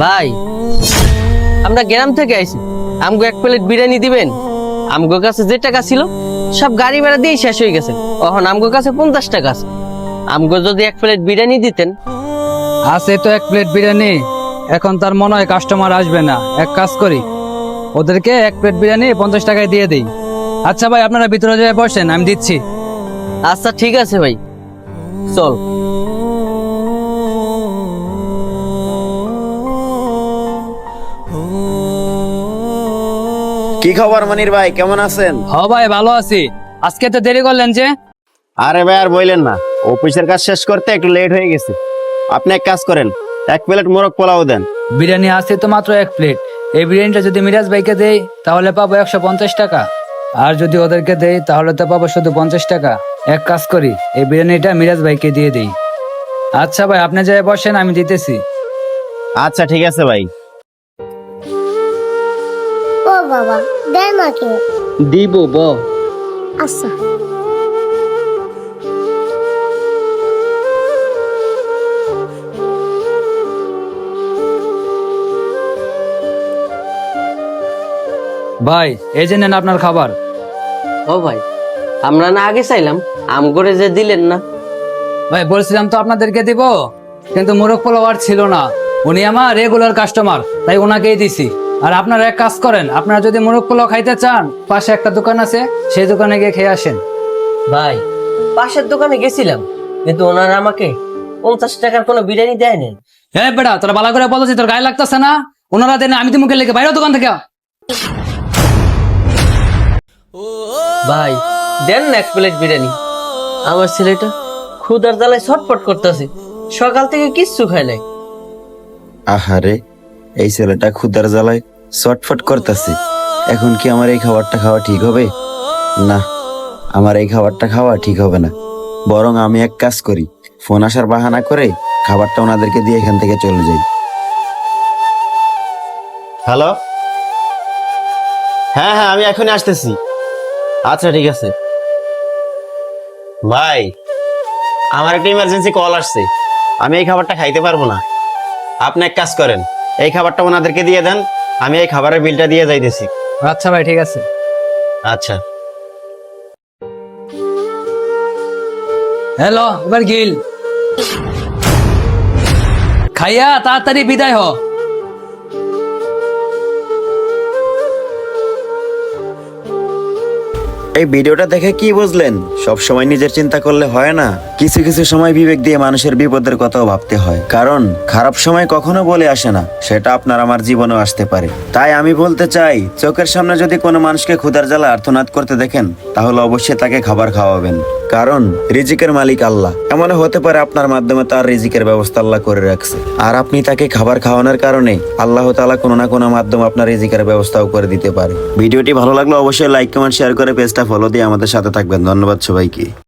ভাই আমরা গ্রাম থেকে আইছি। আমগো এক প্লেট বিরিয়ানি দিবেন? আমগো কাছে যে টাকা ছিল সব গাড়ি ভাড়া দিয়ে শেষ হয়ে গেছে। এখন আমগো কাছে পঞ্চাশ টাকা আছে। আমগো যদি এক প্লেট বিরিয়ানি দিতেন। আছে তো এক প্লেট বিরিয়ানি। এখন তার মনে হয় কাস্টমার আসবে না। এক কাজ করি ওদেরকে এক প্লেট বিরিয়ানি পঞ্চাশ টাকায় দিয়ে দিই। আচ্ছা ভাই আপনারা ভিতরে যেয়ে বসেন আমি দিচ্ছি। আচ্ছা ঠিক আছে ভাই। চল। কি খবর মনির ভাই কেমন আছেন? হ ভাই ভালো আছি। আজকে তো দেরি করলেন যে? আরে ভাই আর বললেন না। অফিসের কাজ শেষ করতে একটু লেট হয়ে গেছে। আপনি এক কাজ করেন এক প্লেট মোরগ পোলাও দেন। বিরিয়ানি আছে তো মাত্র এক প্লেট এই বিরিয়ানিটা যদি মিরাজ ভাইকে দেই তাহলে পাবো একশো পঞ্চাশ টাকা। আর যদি ওদেরকে দেই তাহলে তো পাবো শুধু পঞ্চাশ টাকা। এক কাজ করি এই বিরিয়ানিটা মিরাজ ভাইকে দিয়ে দিই। আচ্ছা ভাই আপনি যাই বসেন আমি দিতেছি। আচ্ছা ঠিক আছে ভাই। বাবা মাকে দিব ব। আচ্ছা। ভাই এই যে নেন আপনার খাবার। ও ভাই আমরা না আগে চাইলাম আম করে যে দিলেন না। ভাই বলছিলাম তো আপনাদেরকে দিব কিন্তু মোরগ পোলাও আর ছিল না। উনি আমার রেগুলার কাস্টমার তাই ওনাকেই দিছি। আর আপনারা এক কাজ করেন আপনারা যদি মোরগ পোলাও খাইতে চান পাশে একটা দোকান আছে সেই দোকানে গিয়ে খেয়ে আসেন। ভাই পাশের দোকানে গেছিলাম কিন্তু ওনারা আমাকে পঞ্চাশ টাকার কোনো বিরিয়ানি দেয়নি হ্যাঁ বেটা তোরা ভালো করে বলছি তোর গায়ে লাগতেছে না? ওনারা দেন আমি তো মুখে লেগে বাইরে দোকান থেকে। ভাই দেন না এক প্লেট বিরিয়ানি। আমার ছেলেটা ক্ষুদার জ্বালায় ছটফট করতেছে সকাল থেকে কিচ্ছু খায় নাই। আহারে এই ছেলেটা ক্ষুদার জ্বালায় চটফট করতেছে। এখন কি আমার এই খাবারটা খাওয়া ঠিক হবে? না, আমার এই খাবারটা খাওয়া ঠিক হবে না। বরং আমি এক কাজ করি, ফোন আসার বাহানা করে খাবারটা ওনাদেরকে দিয়ে এখান থেকে চলে যাই। হ্যালো? হ্যাঁ হ্যাঁ আমি এখনই আসতেছি। আচ্ছা ঠিক আছে। ভাই, আমার একটা ইমার্জেন্সি কল আসছে। আমি এই খাবারটা খাইতে পারব না। আপনি এক কাজ করেন, এই খাবারটা ওনাদেরকে দিয়ে দেন আমি এই খাবারের বিলটা দিয়ে যাইতেছি। আচ্ছা ভাই ঠিক আছে। আচ্ছা। হ্যালো এবার গিল। খাইয়া তাড়াতাড়ি বিদায় হ। এই ভিডিওটা দেখে কি বুঝলেন? সব সময় নিজের চিন্তা করলে হয় না। কিছু কিছু সময় বিবেক দিয়ে মানুষের বিপদের কথাও ভাবতে হয়। কারণ, খারাপ সময় কখনো বলে আসে না, সেটা আপনার আমার জীবনেও আসতে পারে। তাই আমি বলতে চাই, চোখের সামনে যদি কোনো মানুষকে ক্ষুধার জ্বালা আর্তনাদ করতে দেখেন, তাহলে অবশ্যই তাকে খাবার খাওয়াবেন। কারণ, রিজিকের মালিক আল্লাহ। এমন হতে পারে আপনার মাধ্যমে তার রিজিকের ব্যবস্থা আল্লাহ করে রাখছে। আর আপনি তাকে খাবার খাওয়ানোর কারণে আল্লাহ তাআলা কোনো না কোনো মাধ্যমে আপনার রিজিকের ব্যবস্থাও করে দিতে পারে। ভিডিওটি ভালো লাগলে অবশ্যই লাইক, কমেন্ট, শেয়ার করে পেজটা ফলো দিয়ে আমাদের সাথে থাকবেন। ধন্যবাদ সবাইকে।